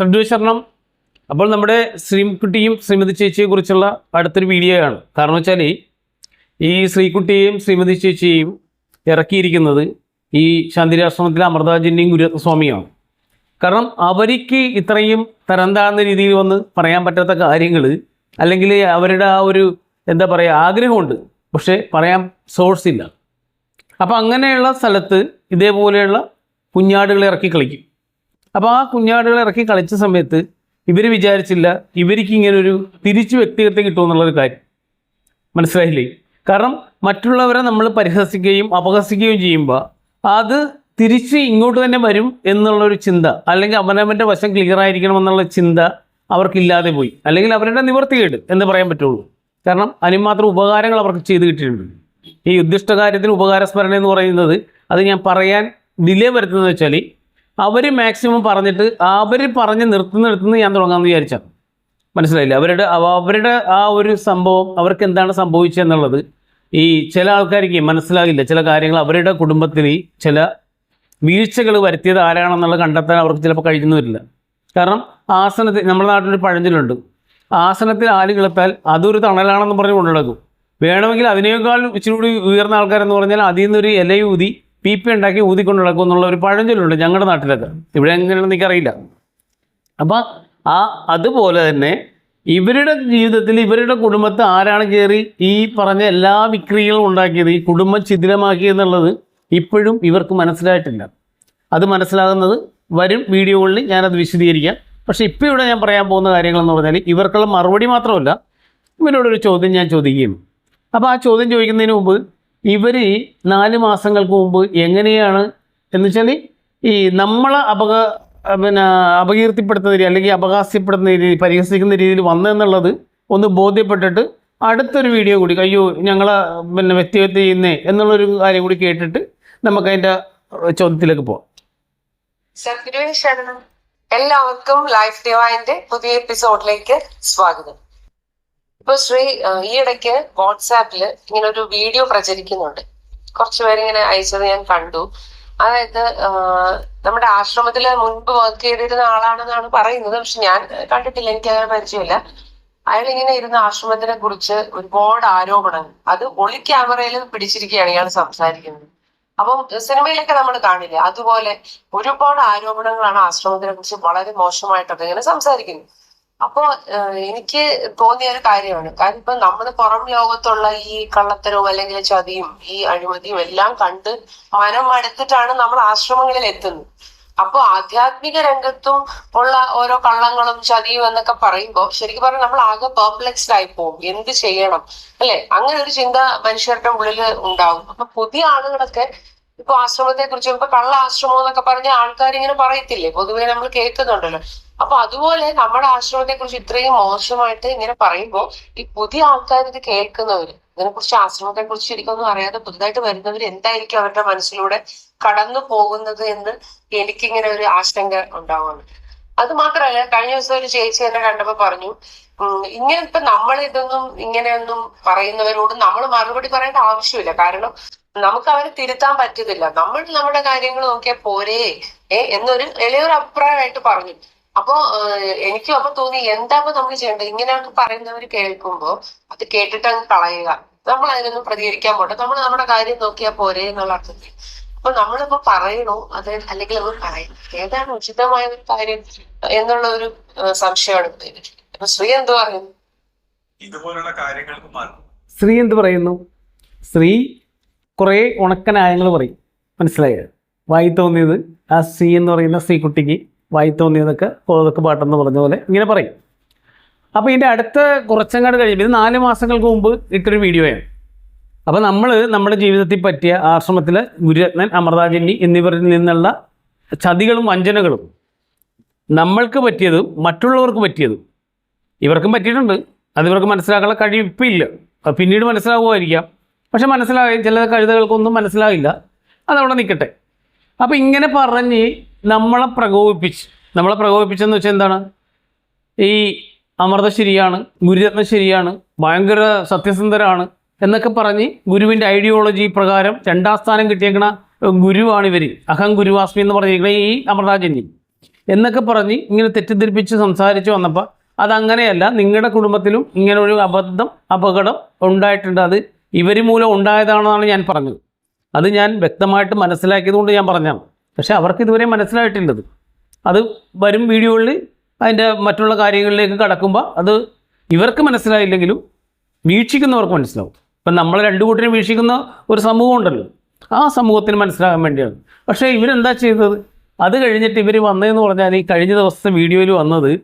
ശ്രദ്ധുശരണം അപ്പോൾ നമ്മുടെ ശ്രീകുട്ടിയും ശ്രീമതി ചേച്ചിയെ കുറിച്ചുള്ള അടുത്തൊരു വീഡിയോ ആണ്. കാരണം വെച്ചാൽ ഈ ശ്രീകുട്ടിയെയും ശ്രീമതി ചേച്ചിയെയും ഇറക്കിയിരിക്കുന്നത് ഈ ശാന്തിരാശ്രമത്തിലെ അമൃതാജിന്റെയും ഗുരുസ്വാമിയാണ് കാരണം അവർക്ക് ഇത്രയും തരം താഴ്ന്ന രീതിയിൽ വന്ന് പറയാൻ പറ്റാത്ത കാര്യങ്ങൾ അല്ലെങ്കിൽ അവരുടെ ആ ഒരു എന്താ പറയുക ആഗ്രഹമുണ്ട്. പക്ഷേ പറയാൻ സോഴ്സ് ഇല്ല. അപ്പോൾ അങ്ങനെയുള്ള സ്ഥലത്ത് ഇതേപോലെയുള്ള കുഞ്ഞാടുകളെ ഇറക്കി കളിക്കും. അപ്പോൾ ആ കുഞ്ഞാടുകളെ ഇറക്കി കളിച്ച സമയത്ത് ഇവർ വിചാരിച്ചില്ല ഇവർക്ക് ഇങ്ങനെ ഒരു തിരിച്ചു വ്യക്തിത്വം കിട്ടുമെന്നുള്ളൊരു കാര്യം. മനസ്സിലായില്ലേ? കാരണം മറ്റുള്ളവരെ നമ്മൾ പരിഹസിക്കുകയും അപഹസിക്കുകയും ചെയ്യുമ്പോൾ അത് തിരിച്ച് ഇങ്ങോട്ട് തന്നെ വരും എന്നുള്ളൊരു ചിന്ത അല്ലെങ്കിൽ അവനവന്റെ വശം ക്ലിയർ ആയിരിക്കണം എന്നുള്ള ചിന്ത അവർക്കില്ലാതെ പോയി. അല്ലെങ്കിൽ അവരുടെ നിവർത്തികേട് എന്ന് പറയാൻ പറ്റുള്ളൂ. കാരണം അതിന് മാത്രം ഉപകാരങ്ങൾ അവർക്ക് ചെയ്ത് കിട്ടിയിട്ടുണ്ട്. ഈ ഉദ്ദിഷ്ട കാര്യത്തിന് ഉപകാരസ്മരണ എന്ന് പറയുന്നത് അത് ഞാൻ പറയാൻ ഡിലേ വരുത്തുന്നത് വെച്ചാൽ അവർ മാക്സിമം പറഞ്ഞിട്ട് അവർ പറഞ്ഞ് നിർത്തുന്ന നിർത്തുന്ന ഞാൻ തുടങ്ങാമെന്ന് വിചാരിച്ചാൽ മനസ്സിലായില്ല? അവരുടെ അവ- അവരുടെ ആ ഒരു സംഭവം അവർക്ക് എന്താണ് സംഭവിച്ചതെന്നുള്ളത് ഈ ചില ആൾക്കാർക്ക് മനസ്സിലാകില്ല. ചില കാര്യങ്ങൾ അവരുടെ കുടുംബത്തിൽ ചില വീഴ്ചകൾ വരുത്തിയത് ആരാണെന്നുള്ളത് കണ്ടെത്താൻ അവർക്ക് ചിലപ്പോൾ കഴിഞ്ഞു വരില്ല. കാരണം ആസനത്തിൽ നമ്മുടെ നാട്ടിലൊരു പഴഞ്ചൊല്ലുണ്ട്. ആസനത്തിൽ ആൽ കിളത്താൽ അതൊരു തണലാണെന്ന് പറഞ്ഞ് കൊണ്ടുനടക്കും. വേണമെങ്കിൽ അതിനേക്കാൾ ഇച്ചിരി കൂടി ഉയർന്ന ആൾക്കാരെന്ന് പറഞ്ഞാൽ അതിൽ നിന്നൊരു ഇല ഊതി പി ഉണ്ടാക്കി ഊതിക്കൊണ്ട് നടക്കും എന്നുള്ള ഒരു പഴഞ്ചൊല്ലുണ്ട് ഞങ്ങളുടെ നാട്ടിലൊക്കെ ഇവിടെ എങ്ങനെയാണെന്ന് എനിക്കറിയില്ല. അപ്പം ആ അതുപോലെ തന്നെ ഇവരുടെ ജീവിതത്തിൽ ഇവരുടെ കുടുംബത്തെ ആരാണ് കയറി ഈ പറഞ്ഞ എല്ലാ വിക്രികളും ഉണ്ടാക്കിയത് ഈ കുടുംബം ശിഥിലമാക്കിയെന്നുള്ളത് ഇപ്പോഴും ഇവർക്ക് മനസ്സിലായിട്ടില്ല. അത് മനസ്സിലാകുന്നത് വരും വീഡിയോകളിൽ ഞാനത് വിശദീകരിക്കാം. പക്ഷേ ഇപ്പോൾ ഇവിടെ ഞാൻ പറയാൻ പോകുന്ന കാര്യങ്ങളെന്ന് പറഞ്ഞാൽ ഇവർക്കുള്ള മറുപടി മാത്രമല്ല ഇവരോടൊരു ചോദ്യം ഞാൻ ചോദിക്കുകയും. അപ്പോൾ ആ ചോദ്യം ചോദിക്കുന്നതിന് മുമ്പ് ഇവർ നാല് മാസങ്ങൾക്ക് മുമ്പ് എങ്ങനെയാണ് എന്ന് വെച്ചാൽ ഈ നമ്മളെ അപക പിന്നെ അപകീർത്തിപ്പെടുത്തുന്ന രീതി അല്ലെങ്കിൽ അപഹാസ്യപ്പെടുത്തുന്ന രീതി പരിഹസിക്കുന്ന രീതിയിൽ വന്നെന്നുള്ളത് ഒന്ന് ബോധ്യപ്പെട്ടിട്ട് അടുത്തൊരു വീഡിയോ കൂടി അയ്യോ ഞങ്ങളെ പിന്നെ വ്യക്തിഗത ചെയ്യുന്നേ എന്നുള്ളൊരു കാര്യം കൂടി കേട്ടിട്ട് നമുക്കതിന്റെ ചോദ്യത്തിലേക്ക് പോവാം. എല്ലാവർക്കും ലൈഫ് ഡിവൈന്റെ പുതിയ എപ്പിസോഡിലേക്ക് സ്വാഗതം. ഇപ്പൊ ശ്രീ ഈ ഇടയ്ക്ക് വാട്സാപ്പിൽ ഇങ്ങനെ ഒരു വീഡിയോ പ്രചരിക്കുന്നുണ്ട്. കുറച്ചു പേരിങ്ങനെ അയച്ചത് ഞാൻ കണ്ടു. അതായത് നമ്മുടെ ആശ്രമത്തിൽ മുൻപ് വർക്ക് ചെയ്തിരുന്ന ആളാണെന്നാണ് പറയുന്നത്. പക്ഷെ ഞാൻ കണ്ടിട്ടില്ല എനിക്ക് അങ്ങനെ പരിചയമില്ല. അയാൾ ഇങ്ങനെ ഇരുന്ന ആശ്രമത്തിനെ കുറിച്ച് ഒരുപാട് ആരോപണങ്ങൾ അത് ഒളി ക്യാമറയിൽ പിടിച്ചിരിക്കുകയാണ് ഇയാൾ സംസാരിക്കുന്നത്. അപ്പം സിനിമയിലൊക്കെ നമ്മൾ കാണില്ലേ അതുപോലെ ഒരുപാട് ആരോപണങ്ങളാണ് ആശ്രമത്തിനെ കുറിച്ച് വളരെ മോശമായിട്ടൊക്കെ ഇങ്ങനെ സംസാരിക്കുന്നത്. അപ്പോ എനിക്ക് തോന്നിയ ഒരു കാര്യമാണ്. കാരണം ഇപ്പൊ നമ്മൾ പുറം ലോകത്തുള്ള ഈ കള്ളത്തരവും അല്ലെങ്കിൽ ചതിയും ഈ അഴിമതിയും എല്ലാം കണ്ട് മനം മടുത്തിട്ടാണ് നമ്മൾ ആശ്രമങ്ങളിൽ എത്തുന്നത്. അപ്പൊ ആധ്യാത്മിക രംഗത്തും ഉള്ള ഓരോ കള്ളങ്ങളും ചതിയും എന്നൊക്കെ പറയുമ്പോൾ ശരിക്കും പറഞ്ഞാൽ നമ്മൾ ആകെ പെർപ്ലെക്സ്ഡ് ആയി പോകും എന്ത് ചെയ്യണം? അല്ലെ? അങ്ങനെ ഒരു ചിന്ത മനുഷ്യരുടെ ഉള്ളിൽ ഉണ്ടാവും. അപ്പൊ പുതിയ ആളുകളൊക്കെ ഇപ്പൊ ആശ്രമത്തെ കുറിച്ച് ഇപ്പൊ കള്ള ആശ്രമം എന്നൊക്കെ പറഞ്ഞ ആൾക്കാർ ഇങ്ങനെ പറയത്തില്ലേ? പൊതുവെ നമ്മൾ കേൾക്കുന്നുണ്ടല്ലോ. അപ്പൊ അതുപോലെ നമ്മുടെ ആശ്രമത്തെ കുറിച്ച് ഇത്രയും മോശമായിട്ട് ഇങ്ങനെ പറയുമ്പോൾ ഈ പുതിയ ആൾക്കാർ ഇത് കേൾക്കുന്നവര് ഇതിനെ കുറിച്ച് ആശ്രമത്തെ കുറിച്ച് ശരിക്കൊന്നും അറിയാതെ പുതുതായിട്ട് വരുന്നവർ എന്തായിരിക്കും അവരുടെ മനസ്സിലൂടെ കടന്നു പോകുന്നത് എന്ന് എനിക്കിങ്ങനെ ഒരു ആശങ്ക ഉണ്ടാവുകയാണ് അത് മാത്രമല്ല കഴിഞ്ഞ ദിവസം ഒരു ചേച്ചി എന്നെ കണ്ടപ്പോ പറഞ്ഞു ഇങ്ങനെ ഇപ്പൊ നമ്മൾ ഇതൊന്നും ഇങ്ങനെയൊന്നും പറയുന്നവരോട് നമ്മൾ മറുപടി പറയേണ്ട ആവശ്യമില്ല. കാരണം നമുക്ക് അവരെ തിരുത്താൻ പറ്റത്തില്ല. നമ്മൾ നമ്മുടെ കാര്യങ്ങൾ നോക്കിയാൽ പോരേ ഏ എന്നൊരു എളിയൊരു അഭിപ്രായമായിട്ട് പറഞ്ഞു. അപ്പോ എനിക്ക് അപ്പൊ തോന്നി എന്താ ഇപ്പൊ നമ്മൾ ചെയ്യേണ്ടത്? ഇങ്ങനെയൊക്കെ പറയുന്നവർ കേൾക്കുമ്പോ അത് കേട്ടിട്ട് അങ്ങ് കളയുക. നമ്മൾ അതിനൊന്നും പ്രതികരിക്കാൻ പോട്ടെ നമ്മൾ നമ്മുടെ കാര്യം നോക്കിയാൽ പോരേ എന്നുള്ള അർത്ഥത്തിൽ. അപ്പൊ നമ്മളിപ്പോ പറയണോ അത് അല്ലെങ്കിൽ നമ്മൾ പറയണം. ഏതാണ് ഉചിതമായ ഒരു കാര്യം എന്നുള്ള ഒരു സംശയമാണ് അപ്പൊ ശ്രീ എന്ത് പറയുന്നു? ഇതുപോലുള്ള കാര്യങ്ങൾക്ക് മാറും ശ്രീ എന്ത് പറയുന്നു? സ്ത്രീ കുറേ ഉണക്കനായങ്ങൾ പറയും. മനസ്സിലായത് വായി തോന്നിയത് ആ സി എന്ന് പറയുന്ന സ്ത്രീക്കുട്ടിക്ക് വായി തോന്നിയതൊക്കെ കോതൊക്കെ പാട്ടെന്ന് പറഞ്ഞ പോലെ ഇങ്ങനെ പറയും. അപ്പോൾ ഇതിന്റെ അടുത്ത കുറച്ചങ്ങോട്ട് കഴിയുമ്പോൾ ഇത് നാല് മാസങ്ങൾക്ക് മുമ്പ് ഇട്ടൊരു വീഡിയോയാണ്. അപ്പോൾ നമ്മൾ നമ്മുടെ ജീവിതത്തിൽ പറ്റിയ ആശ്രമത്തിലെ ഗുരുരത്നൻ അമൃതാജന്യ എന്നിവരിൽ നിന്നുള്ള ചതികളും വഞ്ചനകളും നമ്മൾക്ക് പറ്റിയതും മറ്റുള്ളവർക്ക് പറ്റിയതും ഇവർക്കും പറ്റിയിട്ടുണ്ട്. അത് ഇവർക്ക് മനസ്സിലാക്കാനുള്ള കഴിവ് ഇപ്പം ഇല്ല. പിന്നീട് മനസ്സിലാവുമായിരിക്കാം. പക്ഷെ മനസ്സിലായി ചില കഴുതകൾക്കൊന്നും മനസ്സിലാവില്ല അതവിടെ നിൽക്കട്ടെ അപ്പോൾ ഇങ്ങനെ പറഞ്ഞ് നമ്മളെ പ്രകോപിപ്പിച്ച് നമ്മളെ പ്രകോപിപ്പിച്ചെന്ന് വെച്ചാൽ എന്താണ്? ഈ അമൃത ശരിയാണ് ഗുരുരത്നം ശരിയാണ് ഭയങ്കര സത്യസന്ധരാണ് എന്നൊക്കെ പറഞ്ഞ് ഗുരുവിന്റെ ഐഡിയോളജി പ്രകാരം രണ്ടാം സ്ഥാനം കിട്ടിയേക്കണ ഗുരുവാണ് ഇവർ അഹം ഗുരുവാസ്മി എന്ന് പറഞ്ഞിരിക്കുന്ന ഈ അമൃതാജന്യം. എന്നൊക്കെ പറഞ്ഞ് ഇങ്ങനെ തെറ്റിദ്ധരിപ്പിച്ച് സംസാരിച്ച് വന്നപ്പോൾ അതങ്ങനെയല്ല നിങ്ങളുടെ കുടുംബത്തിലും ഇങ്ങനെ ഒരു അബദ്ധം അപകടം ഉണ്ടായിട്ടുണ്ട്. അത് ഇവർ മൂലം ഉണ്ടായതാണെന്നാണ് ഞാൻ പറഞ്ഞത്. അത് ഞാൻ വ്യക്തമായിട്ട് മനസ്സിലാക്കിയതുകൊണ്ട് ഞാൻ പറഞ്ഞതാണ്. പക്ഷേ അവർക്ക് ഇതുവരെ മനസ്സിലായിട്ടില്ലത്. അത് വരും വീഡിയോകളിൽ അതിന്റെ മറ്റുള്ള കാര്യങ്ങളിലേക്ക് കടക്കുമ്പോൾ അത് ഇവർക്ക് മനസ്സിലായില്ലെങ്കിലും വീക്ഷിക്കുന്നവർക്ക് മനസ്സിലാവും. ഇപ്പം നമ്മൾ രണ്ടു കൂട്ടരും വീക്ഷിക്കുന്ന ഒരു സമൂഹം ഉണ്ടല്ലോ. ആ സമൂഹത്തിന് മനസ്സിലാകാൻ വേണ്ടിയാണ്. പക്ഷേ ഇവരെന്താ ചെയ്തത്? അത് കഴിഞ്ഞിട്ട് ഇവർ വന്നതെന്ന് പറഞ്ഞാൽ ഈ കഴിഞ്ഞ ദിവസത്തെ വീഡിയോയിൽ വന്നത്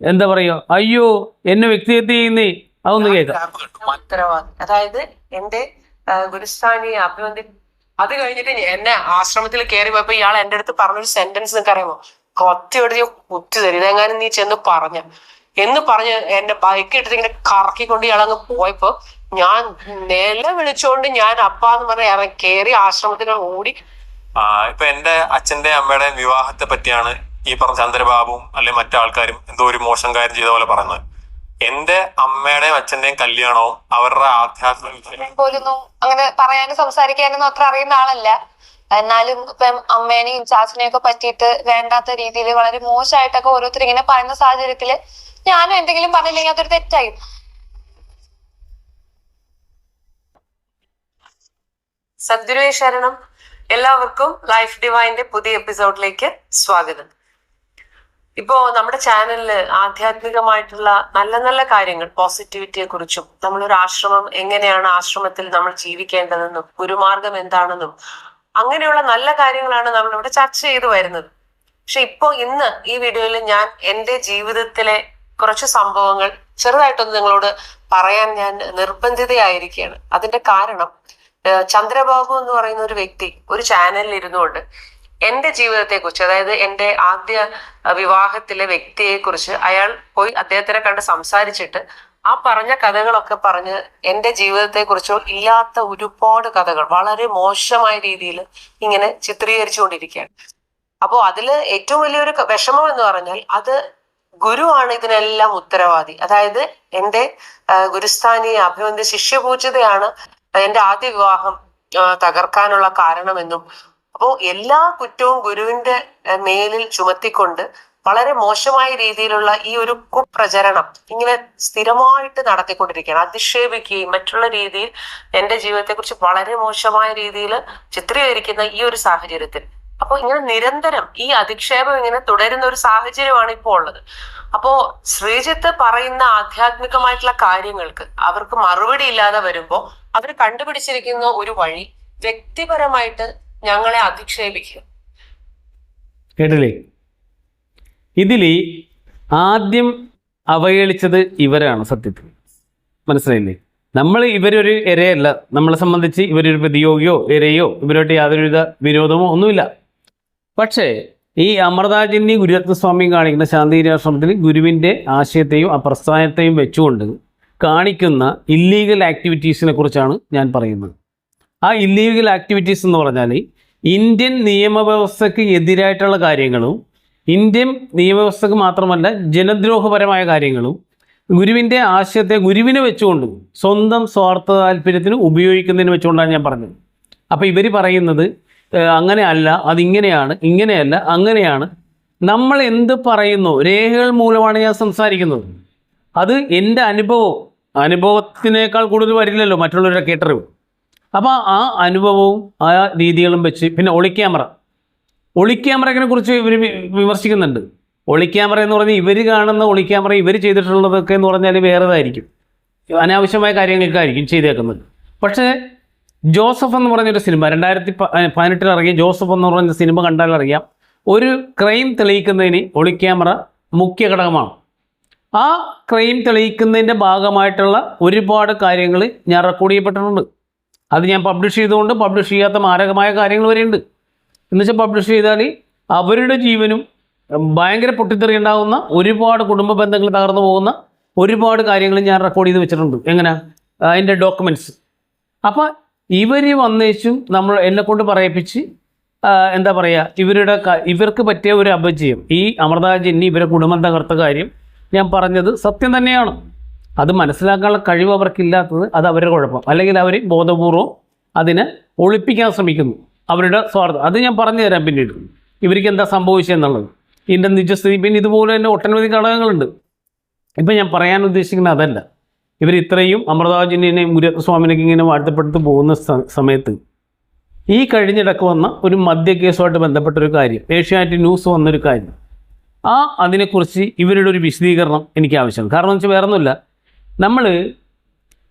എന്താ പറയുക? അയ്യോ എന്നെ വ്യക്തിഹത്യ ചെയ്യുന്നേ. അതൊന്ന് കേൾക്കാം ഉത്തരവാദി. അതായത് എന്റെ ഗുരുസ്ഥാനി ഗുരുസ്ഥാനിയെ അത് കഴിഞ്ഞിട്ട് എന്നെ ആശ്രമത്തിൽ കയറി പോയപ്പോ ഇയാൾ എന്റെ അടുത്ത് പറഞ്ഞൊരു സെന്റൻസ് നിങ്ങൾക്ക് അറിയാമോ? കൊത്തിയെടുത്ത് കുത്തി തരും. ഇതെങ്ങാനും നീ ചെന്ന് പറഞ്ഞ. എന്ന് പറഞ്ഞ് എന്റെ ബൈക്ക് എടുത്ത് ഇങ്ങനെ കറക്കിക്കൊണ്ട് ഇയാളങ്ങ് പോയപ്പോ ഞാൻ നില വിളിച്ചോണ്ട് ഞാൻ അപ്പാന്ന് പറഞ്ഞ ഇറങ്ങി കയറി ആശ്രമത്തിൽ ഓടി. ആ, ഇപ്പൊ എന്റെ അച്ഛന്റെ അമ്മയുടെ വിവാഹത്തെ പറ്റിയാണ് ഈ പറഞ്ഞ ചന്ദ്രബാബുവും മറ്റു ആൾക്കാരും എന്തോ ഒരു മോശം കാര്യം ചെയ്ത പോലെ പറയുന്നത്. എന്റെ അമ്മയുടെയും അച്ഛന്റെയും കല്യാണവും അവരുടെ ആധ്യാത്മിക പോലൊന്നും. അങ്ങനെ പറയാനും സംസാരിക്കാനൊന്നും അത്ര അറിയുന്ന ആളല്ല. എന്നാലും ഇപ്പം അമ്മേനെയും ചാച്ചനെയും ഒക്കെ പറ്റിയിട്ട് വേണ്ടാത്ത രീതിയിൽ വളരെ മോശമായിട്ടൊക്കെ ഓരോരുത്തർ ഇങ്ങനെ പറയുന്ന സാഹചര്യത്തിൽ ഞാനും എന്തെങ്കിലും പറഞ്ഞില്ലെങ്കിൽ അതൊരു തെറ്റായി. സദ്ഗുരുവേ ശരണം. എല്ലാവർക്കും ലൈഫ് ഡിവൈന്റെ പുതിയ എപ്പിസോഡിലേക്ക് സ്വാഗതം. ഇപ്പോ നമ്മുടെ ചാനലിൽ ആധ്യാത്മികമായിട്ടുള്ള നല്ല നല്ല കാര്യങ്ങൾ പോസിറ്റിവിറ്റിയെ കുറിച്ചും നമ്മളൊരു ആശ്രമം എങ്ങനെയാണ് ആശ്രമത്തിൽ നമ്മൾ ജീവിക്കേണ്ടതെന്നും ഗുരുമാർഗം എന്താണെന്നും അങ്ങനെയുള്ള നല്ല കാര്യങ്ങളാണ് നമ്മൾ ഇവിടെ ചർച്ച ചെയ്തു വരുന്നത്. പക്ഷെ ഇപ്പോ ഇന്ന് ഈ വീഡിയോയിൽ ഞാൻ എന്റെ ജീവിതത്തിലെ കുറച്ച് സംഭവങ്ങൾ ചെറുതായിട്ടൊന്ന് നിങ്ങളോട് പറയാൻ ഞാൻ നിർബന്ധിതയായിരിക്കുകയാണ്. അതിന്റെ കാരണം ചന്ദ്രബാബു എന്ന് പറയുന്ന ഒരു വ്യക്തി ഒരു ചാനലിൽ ഇരുന്നുകൊണ്ട് എന്റെ ജീവിതത്തെ കുറിച്ച് അതായത് എന്റെ ആദ്യ വിവാഹത്തിലെ വ്യക്തിയെ കുറിച്ച് അയാൾ പോയി അദ്ദേഹത്തിനെ കണ്ട് സംസാരിച്ചിട്ട് ആ പറഞ്ഞ കഥകളൊക്കെ പറഞ്ഞ് എന്റെ ജീവിതത്തെ കുറിച്ചോ ഇല്ലാത്ത ഒരുപാട് കഥകൾ വളരെ മോശമായ രീതിയിൽ ഇങ്ങനെ ചിത്രീകരിച്ചുകൊണ്ടിരിക്കുകയാണ്. അപ്പോ അതിൽ ഏറ്റവും വലിയൊരു വിഷമം എന്ന് പറഞ്ഞാൽ അത് ഗുരുവാണ് ഇതിനെല്ലാം ഉത്തരവാദി. അതായത് എന്റെ ഗുരുസ്ഥാനിയെ അഭിവന്ദ ശിഷ്യപൂജിതയാണ് എന്റെ ആദ്യ വിവാഹം തകർക്കാനുള്ള കാരണമെന്നും അപ്പോ എല്ലാ കുറ്റവും ഗുരുവിന്റെ മേലിൽ ചുമത്തിക്കൊണ്ട് വളരെ മോശമായ രീതിയിലുള്ള ഈ ഒരു കുപ്രചരണം ഇങ്ങനെ സ്ഥിരമായിട്ട് നടത്തിക്കൊണ്ടിരിക്കുകയാണ്. അധിക്ഷേപിക്കുകയും മറ്റുള്ള രീതിയിൽ എന്റെ ജീവിതത്തെക്കുറിച്ച് വളരെ മോശമായ രീതിയിൽ ചിത്രീകരിക്കുന്ന ഈ ഒരു സാഹചര്യത്തിൽ. അപ്പൊ ഇങ്ങനെ നിരന്തരം ഈ അധിക്ഷേപം ഇങ്ങനെ തുടരുന്ന ഒരു സാഹചര്യമാണ് ഇപ്പോൾ ഉള്ളത്. അപ്പോ ശ്രീജിത്ത് പറയുന്ന ആധ്യാത്മികമായിട്ടുള്ള കാര്യങ്ങൾക്ക് അവർക്ക് മറുപടി ഇല്ലാതെ വരുമ്പോൾ അവർ കണ്ടുപിടിച്ചിരിക്കുന്ന ഒരു വഴി വ്യക്തിപരമായിട്ട് ഞങ്ങളെ അധിക്ഷേപിക്കും. കേട്ടില്ലേ? ഇതിൽ ആദ്യം അവഹേളിച്ചത് ഇവരാണ് സത്യത്തിൽ. മനസ്സിലായില്ലേ? നമ്മൾ ഇവരൊരു ഇരയല്ല. നമ്മളെ സംബന്ധിച്ച് ഇവരൊരു പ്രതിയോഗിയോ ഇരയോ ഇവരോട്ട് യാതൊരുവിധ വിരോധമോ ഒന്നുമില്ല. പക്ഷേ ഈ അമൃതാജിന്നി ഗുരുരത്നസ്വാമിയും കാണിക്കുന്ന ശാന്തിരാശ്രമത്തിൽ ഗുരുവിന്റെ ആശയത്തെയും ആ പ്രസ്ഥാനത്തെയും വെച്ചുകൊണ്ട് കാണിക്കുന്ന ഇല്ലീഗൽ ആക്ടിവിറ്റീസിനെ കുറിച്ചാണ് ഞാൻ പറയുന്നത്. ആ ഇല്ലീഗൽ ആക്ടിവിറ്റീസ് എന്ന് പറഞ്ഞാൽ ഇന്ത്യൻ നിയമവ്യവസ്ഥയ്ക്ക് എതിരായിട്ടുള്ള കാര്യങ്ങളും ഇന്ത്യൻ നിയമവ്യവസ്ഥക്ക് മാത്രമല്ല ജനദ്രോഹപരമായ കാര്യങ്ങളും ഗുരുവിന്റെ ആശയത്തെ ഗുരുവിനെ വെച്ചുകൊണ്ട് സ്വന്തം സ്വാർത്ഥ താല്പര്യത്തിന് ഉപയോഗിക്കുന്നതിന് വെച്ചുകൊണ്ടാണ് ഞാൻ പറഞ്ഞത്. അപ്പോൾ ഇവർ പറയുന്നത് അങ്ങനെ അല്ല അതിങ്ങനെയാണ് ഇങ്ങനെയല്ല അങ്ങനെയാണ്. നമ്മൾ എന്ത് പറയുന്നു? രേഖകൾ മൂലമാണ് ഞാൻ സംസാരിക്കുന്നത്. അത് എന്റെ അനുഭവം. അനുഭവത്തിനേക്കാൾ കൂടുതൽ വരില്ലല്ലോ മറ്റുള്ളവരുടെ കേട്ടറിവ്. അപ്പോൾ ആ അനുഭവവും ആ രീതികളും വെച്ച് പിന്നെ ഒളിക്യാമറ ഒളിക്യാമറയെ കുറിച്ച് ഇവർ വിമർശിക്കുന്നുണ്ട്. ഒളിക്യാമറ എന്ന് പറഞ്ഞാൽ ഇവർ കാണുന്ന ഒളിക്യാമറ ഇവർ ചെയ്തിട്ടുള്ളതൊക്കെ എന്ന് പറഞ്ഞാൽ വേറെതായിരിക്കും. അനാവശ്യമായ കാര്യങ്ങൾക്കായിരിക്കും ചെയ്തേക്കുന്നത്. പക്ഷേ ജോസഫ് എന്ന് പറഞ്ഞൊരു സിനിമ രണ്ടായിരത്തി പതിനെട്ടിൽ ഇറങ്ങിയ ജോസഫ് എന്ന് പറഞ്ഞ സിനിമ കണ്ടാൽ അറിയാം. ഒരു ക്രൈം തെളിയിക്കുന്നതിന് ഒളിക്യാമറ മുഖ്യ ഘടകമാണ്. ആ ക്രൈം തെളിയിക്കുന്നതിന്റെ ഭാഗമായിട്ടുള്ള ഒരുപാട് കാര്യങ്ങൾ ഞാൻ റെക്കോർഡ് ചെയ്യപ്പെട്ടിട്ടുണ്ട്. അത് ഞാൻ പബ്ലിഷ് ചെയ്തുകൊണ്ട് പബ്ലിഷ് ചെയ്യാത്ത മാരകമായ കാര്യങ്ങൾ വരെയുണ്ട്. എന്നുവെച്ചാൽ പബ്ലിഷ് ചെയ്താൽ അവരുടെ ജീവനും ഭയങ്കര പൊട്ടിത്തെറി ഉണ്ടാകുന്ന ഒരുപാട് കുടുംബ ബന്ധങ്ങൾ തകർന്നു പോകുന്ന ഒരുപാട് കാര്യങ്ങൾ ഞാൻ റെക്കോർഡ് ചെയ്ത് വെച്ചിട്ടുണ്ട്. എങ്ങനെ? അതിന്റെ ഡോക്യുമെന്റ്സ് അപ്പോൾ ഇവർ വന്നേച്ചും നമ്മൾ എന്നെ കൊണ്ട് പറയിപ്പിച്ച് എന്താ പറയുക ഇവരുടെ ഇവർക്ക് പറ്റിയ ഒരു അപജയം ഈ അമൃത ജന്നി ഇവരെ കുടുംബം തകർത്ത കാര്യം ഞാൻ പറഞ്ഞത് സത്യം തന്നെയാണ്. അത് മനസ്സിലാക്കാനുള്ള കഴിവ് അവർക്കില്ലാത്തത് അത് അവരുടെ കുഴപ്പം. അല്ലെങ്കിൽ അവർ ബോധപൂർവം അതിനെ ഒളിപ്പിക്കാൻ ശ്രമിക്കുന്നു. അവരുടെ സ്വാർത്ഥം. അത് ഞാൻ പറഞ്ഞു തരാം പിന്നീട്. ഇവർക്ക് എന്താ സംഭവിച്ചതെന്നുള്ളത് ഇതിന്റെ നിജസ്ഥിതി പിന്നെ ഇതുപോലെ തന്നെ ഒട്ടനവധി ഘടകങ്ങളുണ്ട്. ഇപ്പം ഞാൻ പറയാൻ ഉദ്ദേശിക്കുന്നത് അതല്ല. ഇവർ ഇത്രയും അമൃതാജിനെയും മുരസ്വാമിനൊക്കെ ഇങ്ങനെ വാഴ്ത്തപ്പെടുത്തു പോകുന്ന സമയത്ത് ഈ കഴിഞ്ഞിടക്ക് വന്ന ഒരു മദ്യ കേസുമായിട്ട് ബന്ധപ്പെട്ടൊരു കാര്യം ഏഷ്യാനെറ്റ് ന്യൂസ് വന്നൊരു കാര്യം. ആ അതിനെക്കുറിച്ച് ഇവരുടെ ഒരു വിശദീകരണം എനിക്ക് ആവശ്യമാണ്. കാരണം എന്ന് വെച്ചാൽ വേറെ ഒന്നുമില്ല നമ്മൾ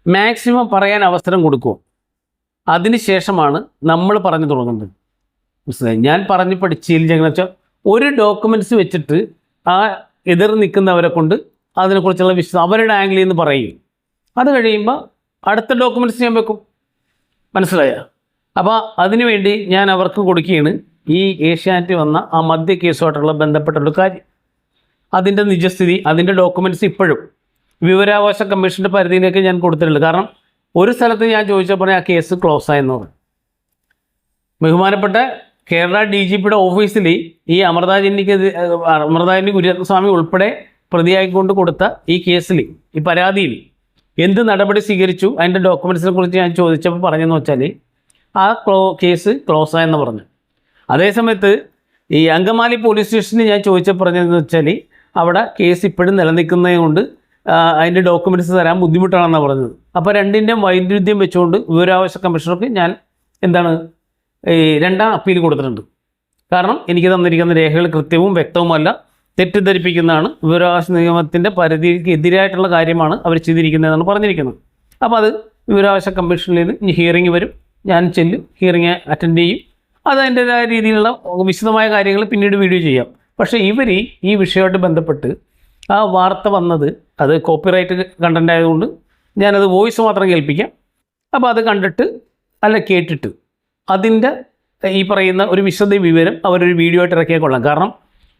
മാക്സിമം പറയാൻ അവസരം കൊടുക്കും. അതിനുശേഷമാണ് നമ്മൾ പറഞ്ഞു തുടങ്ങുന്നത്. മനസ്സിലായി? ഞാൻ പറഞ്ഞ് പഠിച്ചതിൽ എങ്ങനെ വെച്ചാൽ ഒരു ഡോക്യുമെന്റ്സ് വെച്ചിട്ട് ആ എതിർ നിൽക്കുന്നവരെ കൊണ്ട് അതിനെക്കുറിച്ചുള്ള വിശ്വാസം അവരുടെ ആംഗിളിൽ നിന്ന് പറയും. അത് കഴിയുമ്പോൾ അടുത്ത ഡോക്യുമെന്റ്സ് ഞാൻ വെക്കും. മനസ്സിലായ? അപ്പോൾ അതിനുവേണ്ടി ഞാൻ അവർക്ക് കൊടുക്കുകയാണ് ഈ ഏഷ്യാനെറ്റ് വന്ന ആ മദ്യ കേസുമായിട്ടുള്ള ബന്ധപ്പെട്ടുള്ള കാര്യം. അതിന്റെ നിജസ്ഥിതി അതിന്റെ ഡോക്യുമെന്റ്സ് ഇപ്പോഴും. വിവരാവകാശ കമ്മീഷന്റെ പരിധിയിലേക്ക് ഞാൻ കൊടുത്തിട്ടുണ്ട് കാരണം ഒരു സ്ഥലത്ത് ഞാൻ ചോദിച്ചപ്പോൾ ആ കേസ് ക്ലോസ് ആയെന്ന് പറഞ്ഞു. ബഹുമാനപ്പെട്ട കേരള ഡി ജി പിയുടെ ഓഫീസിൽ ഈ അമൃതാജിനിക്ക് അമൃതാജിനി കുര്യസ്വാമി ഉൾപ്പെടെ പ്രതിയായിക്കൊണ്ട് കൊടുത്ത ഈ കേസിൽ ഈ പരാതിയിൽ എന്ത് നടപടി സ്വീകരിച്ചു? അതിന്റെ ഡോക്യുമെൻസിനെ കുറിച്ച് ഞാൻ ചോദിച്ചപ്പോൾ പറഞ്ഞെന്ന് വെച്ചാൽ ആ ക്ലോ കേസ് ക്ലോസ് ആയെന്ന് പറഞ്ഞു. അതേസമയത്ത് ഈ അങ്കമാലി പോലീസ് സ്റ്റേഷനിൽ ഞാൻ ചോദിച്ചപ്പോൾ പറഞ്ഞതെന്ന് വെച്ചാൽ അവിടെ കേസ് ഇപ്പോഴും നിലനിൽക്കുന്നത് കൊണ്ട് ആ, അതിന്റെ ഡോക്യുമെന്റ്സ് തരാൻ ബുദ്ധിമുട്ടാണെന്നാണ് പറഞ്ഞത്. അപ്പോൾ രണ്ടിന്റെയും വൈരുദ്ധ്യം വെച്ചുകൊണ്ട് വിവരാവകാശ കമ്മീഷണർക്ക് ഞാൻ എന്താണ് ഈ രണ്ടാം അപ്പീൽ കൊടുത്തിട്ടുണ്ട്. കാരണം എനിക്ക് തന്നിരിക്കുന്ന രേഖകൾ കൃത്യവും വ്യക്തവുമല്ല. തെറ്റിദ്ധരിപ്പിക്കുന്നതാണ്. വിവരാവകാശ നിയമത്തിന്റെ പരിധിക്ക് എതിരായിട്ടുള്ള കാര്യമാണ് അവർ ചെയ്തിരിക്കുന്നതെന്നാണ് പറഞ്ഞിരിക്കുന്നത്. അപ്പോൾ അത് വിവരാവകാശ കമ്മീഷനിൽ നിന്ന് ഹിയറിംഗ് വരും. ഞാൻ ചെല്ലും ഹിയറിംഗ് അറ്റൻഡ് ചെയ്യും. അത് അതിന്റെതായ രീതിയിലുള്ള വിശദമായ കാര്യങ്ങൾ പിന്നീട് വീഡിയോ ചെയ്യാം. പക്ഷേ ഇവർ ഈ വിഷയമായിട്ട് ബന്ധപ്പെട്ട് ആ വാർത്ത വന്നത് അത് കോപ്പിറൈറ്റ് കണ്ടന്റ് ആയതുകൊണ്ട് ഞാനത് വോയിസ് മാത്രം കേൾപ്പിക്കാം. അപ്പോൾ അത് കണ്ടിട്ട് അല്ല കേട്ടിട്ട് അതിന്റെ ഈ പറയുന്ന ഒരു വിശദ വിവരം അവരൊരു വീഡിയോ ആയിട്ട് ഇറക്കിയാൽ കൊള്ളാം. കാരണം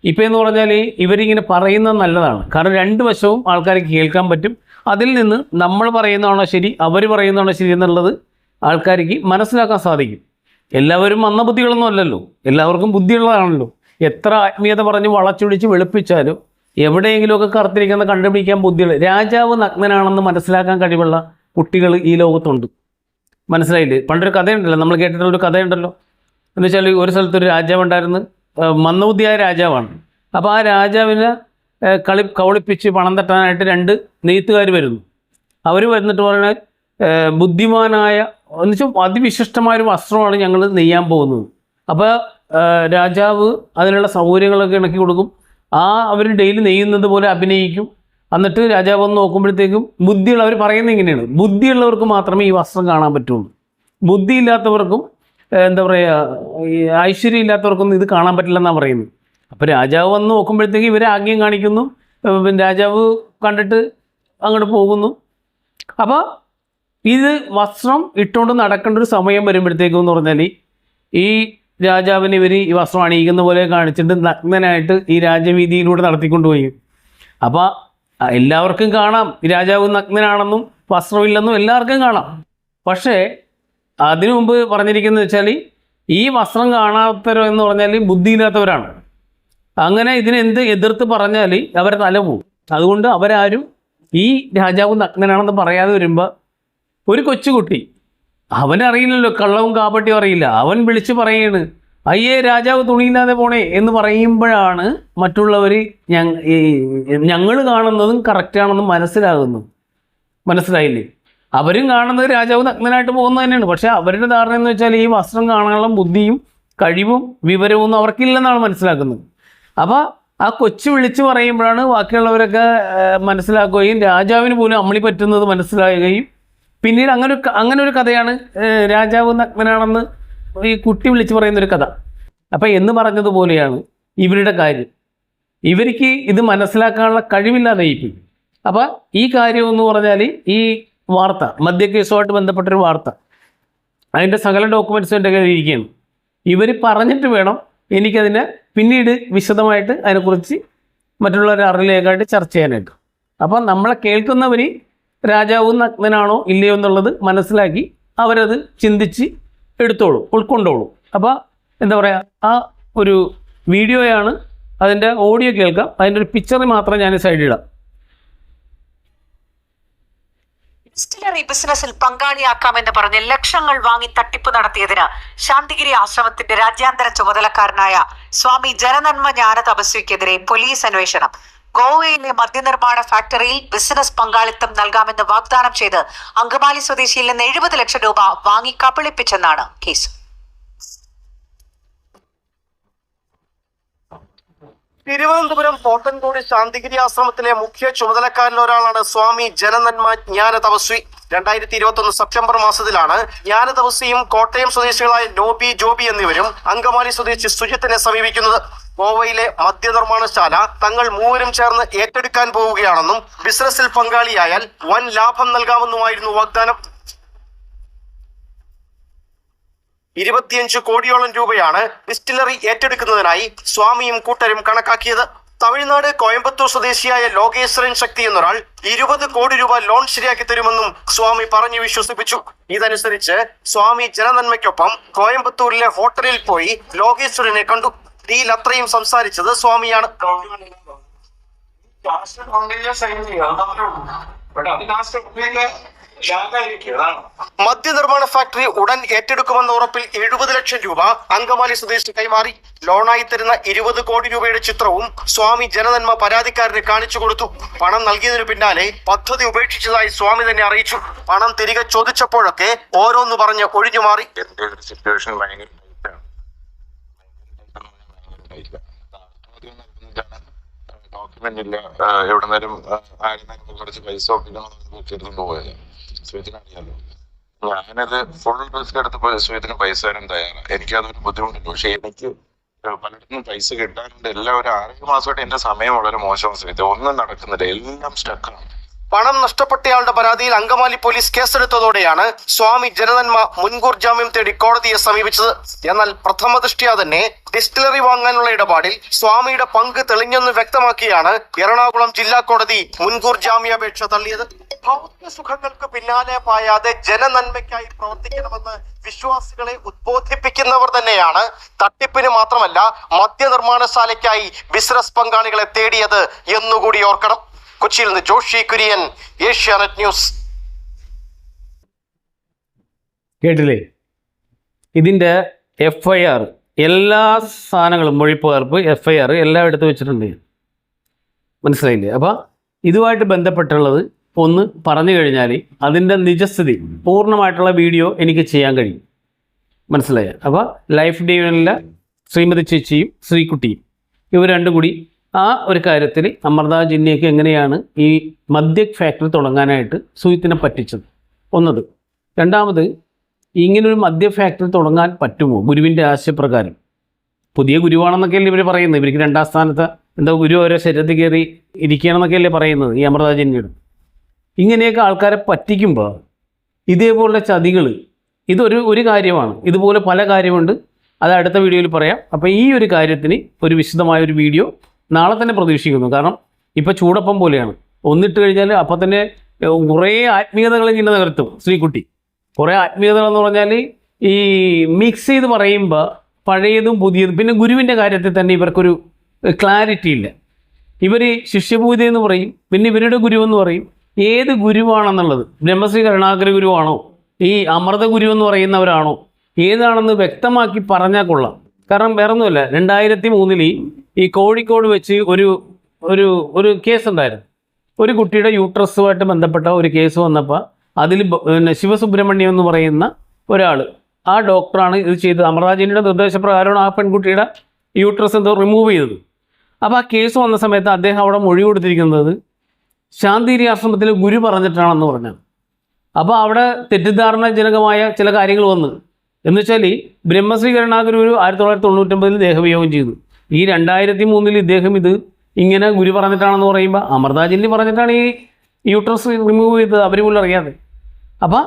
ഇപ്പോൾ എന്ന് പറഞ്ഞാൽ ഇവരിങ്ങനെ പറയുന്നത് നല്ലതാണ്. കാരണം രണ്ട് വശവും ആൾക്കാർക്ക് കേൾക്കാൻ പറ്റും. അതിൽ നിന്ന് നമ്മൾ പറയുന്നതാണോ ശരി അവർ പറയുന്നതാണോ ശരി എന്നുള്ളത് ആൾക്കാർക്ക് മനസ്സിലാക്കാൻ സാധിക്കും. എല്ലാവരും മന്ദബുദ്ധികളൊന്നും അല്ലല്ലോ. എല്ലാവർക്കും ബുദ്ധിയുള്ളതാണല്ലോ. എത്ര ആത്മീയത പറഞ്ഞ് വളച്ചൊടിച്ച് വെളുപ്പിച്ചാലും എവിടെയെങ്കിലുമൊക്കെ കറുത്തിരിക്കുന്ന കണ്ടുപിടിക്കാൻ ബുദ്ധിയുള്ള രാജാവ് നഗ്നനാണെന്ന് മനസ്സിലാക്കാൻ കഴിവുള്ള കുട്ടികൾ ഈ ലോകത്തുണ്ട്. മനസ്സിലായില്ലേ? പണ്ടൊരു കഥയുണ്ടല്ലോ നമ്മൾ കേട്ടിട്ടുള്ള ഒരു കഥയുണ്ടല്ലോ. എന്ന് വെച്ചാൽ ഒരു സ്ഥലത്തൊരു രാജാവുണ്ടായിരുന്നു മന്ദബുദ്ധിയായ രാജാവാണ്. അപ്പോൾ ആ രാജാവിനെ കളി കവളിപ്പിച്ച് പണം തട്ടാനായിട്ട് രണ്ട് നെയ്ത്തുകാർ വരുന്നു. അവർ വന്നിട്ട് പറയുന്നത് ബുദ്ധിമാനായ എന്ന് വെച്ചാൽ അതിവിശിഷ്ടമായ ഒരു വസ്ത്രമാണ് ഞങ്ങൾ നെയ്യാൻ പോകുന്നത്. അപ്പോൾ രാജാവ് അതിനുള്ള സൗകര്യങ്ങളൊക്കെ ഇണക്കി കൊടുക്കും. ആ അവർ ഡെയിലി നെയ്യുന്നത് പോലെ അഭിനയിക്കും. എന്നിട്ട് രാജാവ് വന്ന് നോക്കുമ്പോഴത്തേക്കും ബുദ്ധിയുള്ള അവർ പറയുന്നത് ഇങ്ങനെയാണ്. ബുദ്ധിയുള്ളവർക്ക് മാത്രമേ ഈ വസ്ത്രം കാണാൻ പറ്റുള്ളൂ. ബുദ്ധിയില്ലാത്തവർക്കും എന്താ പറയുക ഈ ഐശ്വര്യം ഇല്ലാത്തവർക്കൊന്നും ഇത് കാണാൻ പറ്റില്ല പറ്റില്ലെന്നാണ് പറയുന്നത്. അപ്പോൾ രാജാവ് വന്ന് നോക്കുമ്പോഴത്തേക്ക് ഇവർ ആഗ്യം കാണിക്കുന്നു. രാജാവ് കണ്ടിട്ട് അങ്ങോട്ട് പോകുന്നു. അപ്പോൾ ഇത് വസ്ത്രം ഇട്ടുകൊണ്ട് നടക്കേണ്ട ഒരു സമയം വരുമ്പോഴത്തേക്കും എന്ന് പറഞ്ഞാൽ ഈ രാജാവിനെ ഇവർ ഈ വസ്ത്രം അണിയിക്കുന്ന പോലെ കാണിച്ചിട്ട് നഗ്നനായിട്ട് ഈ രാജവീതിയിലൂടെ നടത്തിക്കൊണ്ടുപോയി. അപ്പോൾ എല്ലാവർക്കും കാണാം. രാജാവ് നഗ്നനാണെന്നും വസ്ത്രമില്ലെന്നും എല്ലാവർക്കും കാണാം. പക്ഷേ അതിനു മുമ്പ് പറഞ്ഞിരിക്കുന്നത് വെച്ചാൽ ഈ വസ്ത്രം കാണാത്തവരോ എന്ന് പറഞ്ഞാൽ ബുദ്ധിയില്ലാത്തവരാണ്. അങ്ങനെ ഇതിനെന്ത് എതിർത്ത് പറഞ്ഞാൽ അവരെ തല പോവും. അതുകൊണ്ട് അവരാരും ഈ രാജാവ് നഗ്നനാണെന്ന് പറയാതെ വരുമ്പോൾ ഒരു കൊച്ചുകുട്ടി അവനറിയില്ലല്ലോ കള്ളവും കാപ്പട്ടിയും അറിയില്ല. അവൻ വിളിച്ച് പറയാണ് അയ്യേ രാജാവ് തുണിയില്ലാതെ പോണേ എന്ന് പറയുമ്പോഴാണ് മറ്റുള്ളവർ ഞങ്ങൾ കാണുന്നതും കറക്റ്റാണെന്ന് മനസ്സിലാകുന്നു. മനസ്സിലായില്ലേ? അവരും കാണുന്നത് രാജാവ് നഗ്നനായിട്ട് പോകുന്നത് തന്നെയാണ്. പക്ഷേ അവരുടെ ധാരണ എന്ന് വെച്ചാൽ ഈ വസ്ത്രം കാണാനുള്ള ബുദ്ധിയും കഴിവും വിവരവും ഒന്നും അവർക്കില്ലെന്നാണ് മനസ്സിലാക്കുന്നത്. അപ്പോൾ ആ കൊച്ചു വിളിച്ച് പറയുമ്പോഴാണ് ബാക്കിയുള്ളവരൊക്കെ മനസ്സിലാക്കുകയും രാജാവിന് പോലും അമ്മളി പറ്റുന്നത് മനസ്സിലാകുകയും പിന്നീട് അങ്ങനെ ഒരു അങ്ങനെ ഒരു കഥയാണ് രാജാവ് നഗ്നനാണെന്ന് ഈ കുട്ടി വിളിച്ച് പറയുന്നൊരു കഥ. അപ്പം എന്ന് പറഞ്ഞതുപോലെയാണ് ഇവരുടെ കാര്യം. ഇവർക്ക് ഇത് മനസ്സിലാക്കാനുള്ള കഴിവില്ലാതെ ഇപ്പം അപ്പം ഈ കാര്യം എന്ന് പറഞ്ഞാൽ ഈ വാർത്ത മദ്യ കേസുമായിട്ട് ബന്ധപ്പെട്ടൊരു വാർത്ത. അതിന്റെ സകല ഡോക്യുമെന്റ്സും എന്റെ കയ്യിൽ ഇരിക്കുകയാണ്. ഇവർ പറഞ്ഞിട്ട് വേണം എനിക്കതിനെ പിന്നീട് വിശദമായിട്ട് അതിനെക്കുറിച്ച് മറ്റുള്ളവരെ അറിയിലേക്കായിട്ട് ചർച്ച ചെയ്യാനായിട്ട്. അപ്പം നമ്മളെ കേൾക്കുന്നവർ രാജാവ് നഗ്നനാണോ ഇല്ലയോ എന്നുള്ളത് മനസ്സിലാക്കി അവരത് ചിന്തിച്ച് എടുത്തോളൂ ഉൾക്കൊണ്ടോളൂ. അപ്പോൾ എന്താ പറയുക ആ ഒരു വീഡിയോയാണ് അതിന്റെ ഓഡിയോ കേൾക്കാം. അതിന്റെ ഒരു പിക്ചർ മാത്രം ഞാൻ സൈഡിലിടാം ഡിസ്റ്റിലറി ബിസിനസ്സിൽ പങ്കാളിയാക്കാമെന്ന് പറഞ്ഞ് ലക്ഷങ്ങൾ വാങ്ങി തട്ടിപ്പ് നടത്തിയതിന് ശാന്തിഗിരി ആശ്രമത്തിന്റെ രാജ്യാന്തര ചുമതലക്കാരനായ സ്വാമി ജനനന്മ ജ്ഞാന തപസ്വിക്കെതിരെ പോലീസ് അന്വേഷണം. ഗോവയിലെ മദ്യനിർമ്മാണ ഫാക്ടറിയിൽ ബിസിനസ് പങ്കാളിത്തം നൽകാമെന്ന് വാഗ്ദാനം ചെയ്ത് അങ്കമാലി സ്വദേശിയിൽ നിന്ന് എഴുപത് ലക്ഷം രൂപ വാങ്ങി കബളിപ്പിച്ചെന്നാണ് കേസ്. തിരുവനന്തപുരം പോത്തൻകോട് ശാന്തിഗിരി ആശ്രമത്തിലെ മുഖ്യ ചുമതലക്കാരിൽ ഒരാളാണ് സ്വാമി ജനനന്മ ജ്ഞാന തപസ്വി രണ്ടായിരത്തി ഇരുപത്തി ഒന്ന് സെപ്റ്റംബർ മാസത്തിലാണ് ജ്ഞാന തപസ്വിയും കോട്ടയം സ്വദേശികളായ നോബി ജോബി എന്നിവരും അങ്കമാലി സ്വദേശി സുജിത്തിനെ സമീപിക്കുന്നത്. ഗോവയിലെ മദ്യനിർമ്മാണശാല തങ്ങൾ മൂവരും ചേർന്ന് ഏറ്റെടുക്കാൻ പോവുകയാണെന്നും ബിസിനസ്സിൽ പങ്കാളിയായാൽ വൻ ലാഭം നൽകാമെന്നുമായിരുന്നു വാഗ്ദാനം. ഇരുപത്തിയഞ്ച് കോടിയോളം രൂപയാണ് ഡിസ്റ്റിലറി ഏറ്റെടുക്കുന്നതിനായി സ്വാമിയും കൂട്ടരും കണക്കാക്കിയത്. തമിഴ്നാട് കോയമ്പത്തൂർ സ്വദേശിയായ ലോകേശ്വരൻ ശക്തി എന്നൊരാൾ ഇരുപത് കോടി രൂപ ലോൺ ശരിയാക്കി തരുമെന്നും സ്വാമി പറഞ്ഞു വിശ്വസിപ്പിച്ചു. ഇതനുസരിച്ച് സ്വാമി ജനനന്മയ്ക്കൊപ്പം കോയമ്പത്തൂരിലെ ഹോട്ടലിൽ പോയി ലോകേശ്വരനെ കണ്ടു. ഡീൽ അത്രയും സംസാരിച്ചത് സ്വാമിയാണ്. മദ്യനിർമ്മാണ ഫാക്ടറി ഉടൻ ഏറ്റെടുക്കുമെന്ന ഉറപ്പിൽ എഴുപത് ലക്ഷം രൂപ അങ്കമാലി സ്വദേശി കൈമാറി. ലോണായി തരുന്ന ഇരുപത് കോടി രൂപയുടെ ചിത്രവും സ്വാമി ജനനന്മ പരാതിക്കാരന് കാണിച്ചു കൊടുത്തു. പണം നൽകിയതിനു പിന്നാലെ പദ്ധതി ഉപേക്ഷിച്ചതായി സ്വാമി തന്നെ അറിയിച്ചു. പണം തിരികെ ചോദിച്ചപ്പോഴൊക്കെ ഓരോന്ന് പറഞ്ഞ് ഒഴിഞ്ഞു മാറി. ഡോക്യുമെന്റ് ഇല്ല. എവിടെ നേരം ആയിരുന്നാലും കുറച്ച് പൈസ ഒക്കെ പോയത്. ശ്വേതിന് അറിയാലോ. ഞാനത് ഫുൾ റിസ്ക് എടുത്തപ്പോൾ ശ്വേതിന് പൈസ തരാൻ തയ്യാറാണ് എനിക്ക് അതൊരു ബുദ്ധിമുട്ടുണ്ട്. പക്ഷെ എനിക്ക് പലയിടത്തും പൈസ കിട്ടാനുണ്ട്. എല്ലാം ഒരു ആറേഴ് മാസമായിട്ട് എന്റെ സമയം വളരെ മോശമാണ് ശ്വേത ഒന്നും നടക്കുന്നില്ല. എല്ലാം സ്റ്റക്കാണ് പണം നഷ്ടപ്പെട്ടയാളുടെ പരാതിയിൽ അങ്കമാലി പോലീസ് കേസെടുത്തതോടെയാണ് സ്വാമി ജനതന്മ മുൻകൂർ ജാമ്യം തേടി കോടതിയെ സമീപിച്ചത്. എന്നാൽ പ്രഥമ ദൃഷ്ടിയാ തന്നെ ഡിസ്റ്റിലറി വാങ്ങാനുള്ള ഇടപാടിൽ സ്വാമിയുടെ പങ്ക് തെളിഞ്ഞെന്ന് വ്യക്തമാക്കിയാണ് എറണാകുളം ജില്ലാ കോടതി മുൻകൂർ ജാമ്യാപേക്ഷ തള്ളിയത്. ഭൗതിക സുഖങ്ങൾക്ക് പിന്നാലെ പായാതെ ജനനന്മയ്ക്കായി പ്രവർത്തിക്കണമെന്ന് വിശ്വാസികളെ ഉദ്ബോധിപ്പിക്കുന്നവർ തന്നെയാണ്. തട്ടിപ്പിന് മാത്രമല്ല മദ്യനിർമ്മാണശാലയ്ക്കായി ബിസിനസ് പങ്കാളികളെ തേടിയത് എന്നുകൂടി ഓർക്കണം. കൊച്ചിയിൽ നിന്ന് ജോഷി കുര്യൻ ഏഷ്യാനെറ്റ് ന്യൂസ്. കേട്ടില്ലേ? ഇതിന്റെ എഫ് ഐ ആർ എല്ലാ സാധനങ്ങളും മൊഴിപ്പകർപ്പ് എഫ്ഐആർ ആർ എല്ലാം വെച്ചിട്ടുണ്ട്. മനസ്സിലായില്ലേ? അപ്പോൾ ഇതുമായിട്ട് ബന്ധപ്പെട്ടുള്ളത് ഒന്ന് പറഞ്ഞു കഴിഞ്ഞാൽ അതിന്റെ നിജസ്ഥിതി പൂർണമായിട്ടുള്ള വീഡിയോ എനിക്ക് ചെയ്യാൻ കഴിയും. മനസ്സിലായ? അപ്പോൾ ലൈഫ് ഡിവനിലെ ശ്രീമതി ചേച്ചിയും ശ്രീകുട്ടിയും ഇവർ രണ്ടും കൂടി ആ ഒരു കാര്യത്തിൽ അമൃത ജിന്നയൊക്കെ എങ്ങനെയാണ് ഈ മദ്യ ഫാക്ടറി തുടങ്ങാനായിട്ട് സുഹിത്തിനെ പറ്റിച്ചത്. ഒന്നത്. രണ്ടാമത് ഇങ്ങനൊരു മദ്യ ഫാക്ടറി തുടങ്ങാൻ പറ്റുമോ? ഗുരുവിന്റെ ആശയപ്രകാരം. പുതിയ ഗുരുവാണെന്നൊക്കെയല്ലേ ഇവർ പറയുന്നത്. ഇവർക്ക് രണ്ടാം സ്ഥാനത്ത് എന്താ ഗുരു ഓരോ ശരീരത്തിൽ കയറി ഇരിക്കുകയാണെന്നൊക്കെയല്ലേ പറയുന്നത് ഈ അമൃതാജന്യയുടെ ഇങ്ങനെയൊക്കെ ആൾക്കാരെ പറ്റിക്കുമ്പോൾ ഇതേപോലുള്ള ചതികൾ ഇതൊരു ഒരു കാര്യമാണ്. ഇതുപോലെ പല കാര്യമുണ്ട്. അത് അടുത്ത വീഡിയോയിൽ പറയാം. അപ്പോൾ ഈ ഒരു കാര്യത്തിന് ഒരു വിശദമായ ഒരു വീഡിയോ നാളെ തന്നെ പ്രതീക്ഷിക്കുന്നു. കാരണം ഇപ്പോൾ ചൂടപ്പം പോലെയാണ്. ഒന്നിട്ട് കഴിഞ്ഞാൽ അപ്പം തന്നെ കുറേ ആത്മീയതകൾ ഇങ്ങനെ നികർത്തും ശ്രീകുട്ടി കുറേ ആത്മീയതകൾ എന്ന് പറഞ്ഞാൽ ഈ മിക്സ് ചെയ്ത് പറയുമ്പോൾ പഴയതും പുതിയതും. പിന്നെ ഗുരുവിന്റെ കാര്യത്തിൽ തന്നെ ഇവർക്കൊരു ക്ലാരിറ്റി ഇല്ല. ഇവർ ശിഷ്യപൂജ എന്ന് പറയും. പിന്നെ ഇവരുടെ ഗുരു എന്ന് പറയും. ഏത് ഗുരുവാണെന്നുള്ളത്? ബ്രഹ്മശ്രീ കരുണാകര ഗുരുവാണോ? ഈ അമൃത ഗുരു എന്ന് പറയുന്നവരാണോ? ഏതാണെന്ന് വ്യക്തമാക്കി പറഞ്ഞാൽ കൊള്ളാം. കാരണം വേറെ ഒന്നുമില്ല രണ്ടായിരത്തി മൂന്നിൽ ഈ കോഴിക്കോട് വെച്ച് ഒരു ഒരു ഒരു കേസ് ഉണ്ടായിരുന്നു ഒരു കുട്ടിയുടെ യൂട്രസുമായിട്ട് ബന്ധപ്പെട്ട ഒരു കേസ് വന്നപ്പോൾ അതിൽ പിന്നെ ശിവസുബ്രഹ്മണ്യം എന്ന് പറയുന്ന ഒരാൾ ആ ഡോക്ടറാണ് ഇത് ചെയ്തത്. അമൃതാജിന്റെ നിർദ്ദേശപ്രകാരമാണ് ആ പെൺകുട്ടിയുടെ യൂട്രസ് എന്തോ റിമൂവ് ചെയ്തത്. അപ്പോൾ ആ കേസ് വന്ന സമയത്ത് അദ്ദേഹം അവിടെ മൊഴി കൊടുത്തിരിക്കുന്നത് ശാന്തിരി ആശ്രമത്തിൽ ഗുരു പറഞ്ഞിട്ടാണെന്ന് പറഞ്ഞു. അപ്പോൾ അവിടെ തെറ്റിദ്ധാരണജനകമായ ചില കാര്യങ്ങൾ വന്നു. എന്ന് വെച്ചാൽ ബ്രഹ്മശ്രീ കരുണാഗുരു ആയിരത്തി തൊള്ളായിരത്തി തൊണ്ണൂറ്റൊമ്പതിൽ ദേഹവിയോഗം ചെയ്തു. ഈ രണ്ടായിരത്തി മൂന്നിൽ ഇദ്ദേഹം ഇത് ഇങ്ങനെ ഗുരു പറഞ്ഞിട്ടാണെന്ന് പറയുമ്പോൾ അമൃതാജില്ലി പറഞ്ഞിട്ടാണ് ഈ യൂട്രസ് റിമൂവ് ചെയ്തത് അവർ പോലും അറിയാതെ. അപ്പം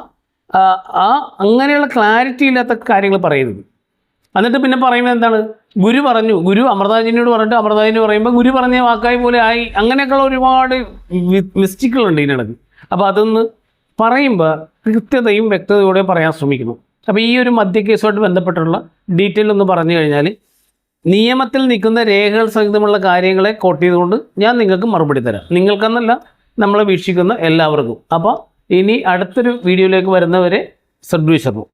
ആ അങ്ങനെയുള്ള ക്ലാരിറ്റി ഇല്ലാത്ത കാര്യങ്ങൾ പറയുന്നത്. എന്നിട്ട് പിന്നെ പറയുന്നത് എന്താണ്? ഗുരു പറഞ്ഞു ഗുരു അമൃതാജിനോട് പറഞ്ഞിട്ട് അമൃതാജിന് പറയുമ്പോൾ ഗുരു പറഞ്ഞ വാക്കായി പോലെ ആയി. അങ്ങനെയൊക്കെയുള്ള ഒരുപാട് മിസ്റ്റേക്കുകളുണ്ട് ഇതിനിടയ്ക്ക് അപ്പോൾ അതൊന്ന് പറയുമ്പോൾ കൃത്യതയും വ്യക്തതയോടെ പറയാൻ ശ്രമിക്കുന്നു. അപ്പോൾ ഈ ഒരു മദ്യ കേസുമായിട്ട് ബന്ധപ്പെട്ടുള്ള ഡീറ്റെയിൽ ഒന്ന് പറഞ്ഞു കഴിഞ്ഞാൽ നിയമത്തിൽ നിൽക്കുന്ന രേഖകൾ സഹിതമുള്ള കാര്യങ്ങളെ കോട്ട് ചെയ്തുകൊണ്ട് ഞാൻ നിങ്ങൾക്ക് മറുപടി തരാം. നിങ്ങൾക്കെന്നല്ല നമ്മളെ വീക്ഷിക്കുന്ന എല്ലാവർക്കും. അപ്പോൾ ഇനി അടുത്തൊരു വീഡിയോയിലേക്ക് വരുന്നവരെ സദ്വിശർന്നു